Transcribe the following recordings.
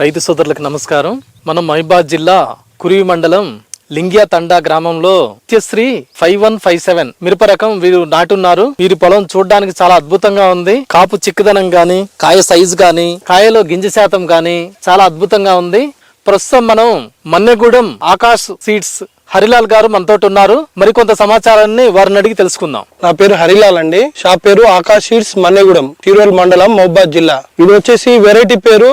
రైతు సోదరులకు నమస్కారం. మనం మహిబాద్ జిల్లా కురివి మండలం లింగియా తండా గ్రామంలో Nityashri five one five seven మిరప రకం వీరు నాటున్నారు. వీరి పొలం చూడడానికి చాలా అద్భుతంగా ఉంది. కాపు చిక్కదనం గాని కాయ సైజు గాని కాయలో గింజ శాతం గాని చాలా అద్భుతంగా ఉంది. ప్రస్తుతం మనం మన్నెగూడెం ఆకాశ్ సీడ్స్ హరిలాల్ గారు మనతోటి ఉన్నారు. మరికొంత సమాచారాన్ని వారిని అడిగి తెలుసుకుందాం. నా పేరు హరిలాల్ అండి. షాప్ పేరు ఆకాశ్ సీడ్స్ మన్నెగూడెం తిరువల్ మండలం మహబాద్ జిల్లా. ఇది వచ్చేసి వెరైటీ పేరు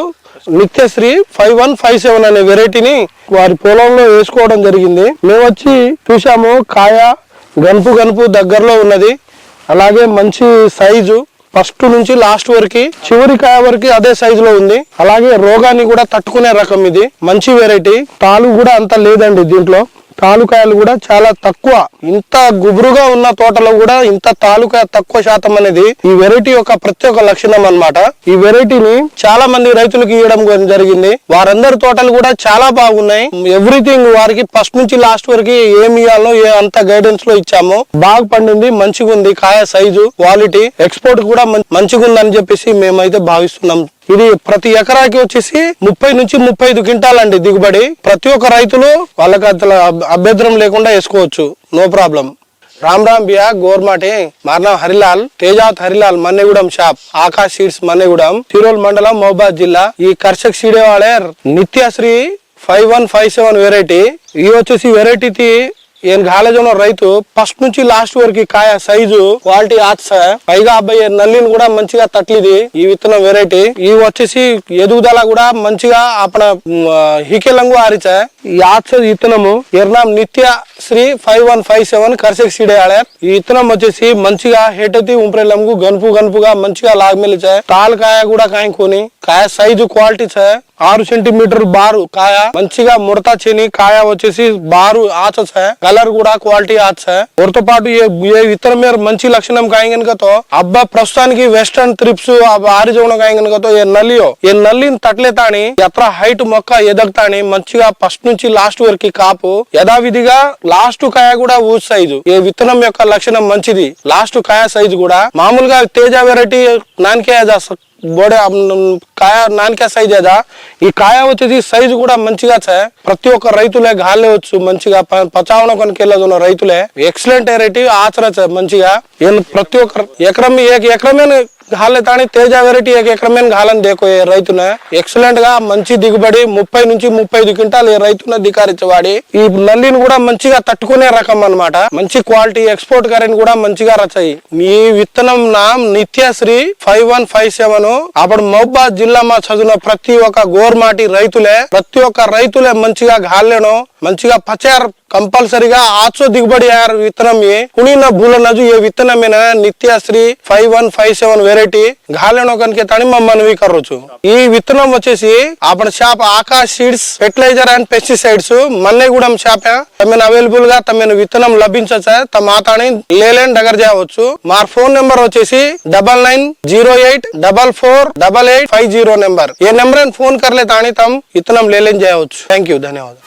Nityashri five one five seven అనే వెరైటీని వారి పొలంలో వేసుకోవడం జరిగింది. మేము వచ్చి చూసాము కాయ గనుపు గనుపు దగ్గరలో ఉన్నది. అలాగే మంచి సైజు ఫస్ట్ నుంచి లాస్ట్ వరకు చివరి కాయ వరకు అదే సైజులో ఉంది. అలాగే రోగాన్ని కూడా తట్టుకునే రకం ఇది. మంచి వెరైటీ. తాలు కూడా అంత లేదండి దీంట్లో. తాలుకాయలు కూడా చాలా తక్కువ. ఇంత గుబురుగా ఉన్న తోటలో కూడా ఇంత తాలూకాయ తక్కువ శాతం అనేది ఈ వెరైటీ యొక్క ప్రత్యేక లక్షణం అన్నమాట. ఈ వెరైటీని చాలా మంది రైతులకు ఇవ్వడం జరిగింది. వారందరి తోటలు కూడా చాలా బాగున్నాయి. ఎవ్రీథింగ్ వారికి ఫస్ట్ నుంచి లాస్ట్ వరకు ఏమి ఇవ్వాలో ఏ అంత గైడెన్స్లో ఇచ్చాము బాగా పండింది మంచిగా ఉంది కాయ సైజు క్వాలిటీ ఎక్స్పోర్ట్ కూడా మంచిగా ఉందని చెప్పేసి మేమైతే భావిస్తున్నాం. ఇది ప్రతి ఎకరాకి వచ్చేసి ముప్పై నుంచి ముప్పై ఐదు క్వింటాలండి దిగుబడి. ప్రతి ఒక్క రైతులు వాళ్ళకి అసలు అభ్యంతరం లేకుండా వేసుకోవచ్చు. No problem. రామ్ రామ్ బియా గోర్మాటే మార్నా హరిలాల్ తేజాత్ హరిలాల్ మన్నెగూడెం షాప్ ఆకాశ్ సీడ్స్ మన్నెగూడెం తిరోల్ మండలం మహబాద్ జిల్లా. ఈ కర్షక్ సీడే వాళ్ళే Nityashri five one five seven variety. ఈ వచ్చేసి వెరైటీ ఏం గాలేజన రైతు. ఫస్ట్ నుంచి లాస్ట్ వరకు కాయ సైజు క్వాలిటీ ఆర్ట్స్ పైగా అబ్బాయి నల్లిని కూడా మంచిగా తట్లిది. ఈ విత్తనం వెరైటీ ఇవి వచ్చేసి ఎదుగుదల కూడా మంచిగా అప్పన హికెలంగు ఆరిచా. ఈ ఆత్స విత్తనము ఎర్నాం Nityashri five one five seven Karshak సీడే ఈ విత్తనం వచ్చేసి మంచిగా హేటతి ఉంప్రెలంగు గనుపు గనుపుగా మంచిగా లాగమెలిచాయి తాల్ కాయ కూడా కాయకొని కాయ సైజు క్వాలిటీ సార్ ఆరు సెంటీమీటర్ బారు కాయ. మంచిగా ముడత చెని కాయ వచ్చేసి బారు ఆచ సార్ కలర్ కూడా క్వాలిటీ ఆచ తో పాటు ఏ ఇతర విత్తనం మంచి లక్షణం కాయంగనకతో అబ్బా ప్రస్తుతానికి వెస్టర్న్ త్రిప్స్ ఆరిజోన కాయంగనకతో ఏ నల్లియో ఏ నల్లిని తట్లేతాని ఎత్ర హైట్ మొక్క ఎదగతాని మంచిగా ఫస్ట్ నుంచి లాస్ట్ వరకు కాపు. యథావిధిగా లాస్ట్ కాయ కూడా ఊ సైజు. ఏ విత్తనం యొక్క లక్షణం మంచిది. లాస్ట్ కాయ సైజు కూడా. మామూలుగా తేజ వెరైటీ నాన్కే బోడే కాయ నానికే సైజ్ ఏదా? ఈ కాయ వచ్చేసి సైజు కూడా మంచిగా చే. ప్రతి ఒక్క రైతులే గాలేవచ్చు మంచిగా ప- పచావన కొనుకెళ్ళదు రైతులే. ఎక్సలెంట్ వెరైటీ ఆచర మంచిగా. ప్రతి ఒక్క ఎకరం ఏక ఎకరమే తాని తేజ వెరైటీ ఎకరమైన గాలని దేకో రైతున. ఎక్సలెంట్గా మంచి దిగుబడి ముప్పై నుంచి ముప్పై ఐదు క్వింటాలు రైతున దికారించవాడి ఈ నల్లిని కూడా మంచిగా తట్టుకునే రకం అనమాట మంచి క్వాలిటీ ఎక్స్పోర్ట్ కరెంట్ కూడా మంచిగా రచాయి. ఈ విత్తనం నా Nityashri five one five seven. అప్పుడు మహబాద్ జిల్లా మా చదివిన ప్రతి ఒక్క గోర్మాటి రైతులే ప్రతి ఒక్క రైతులే మంచిగా గాలెను మంచిగా పచార్ కంపల్సరిగా ఆచో దిగుబడి విత్తనం ఏ కుణిన భూల నజు ఏ విత్తనమైన? Nityashri five one five seven variety. గాలిలో కనుక తని మమ్మల్ని కర్రొచ్చు ఈ విత్తనం వచ్చేసి ఆపణ shop Aakash seeds fertiliser and pesticides Mannegudem shop. తమను అవైలబుల్గా తమను విత్తనం లభించచ్చా? తమ మాతాని లేలేని దగ్గర చేయవచ్చు మా ఫోన్ నెంబర్ వచ్చేసి double nine zero eight double four double eight five zero number. ఏ నెంబర్ ఫోన్ కర్లే తాని తమ విత్తనం లేలేని చేయవచ్చు థ్యాంక్ యూ ధన్యవాదాలు.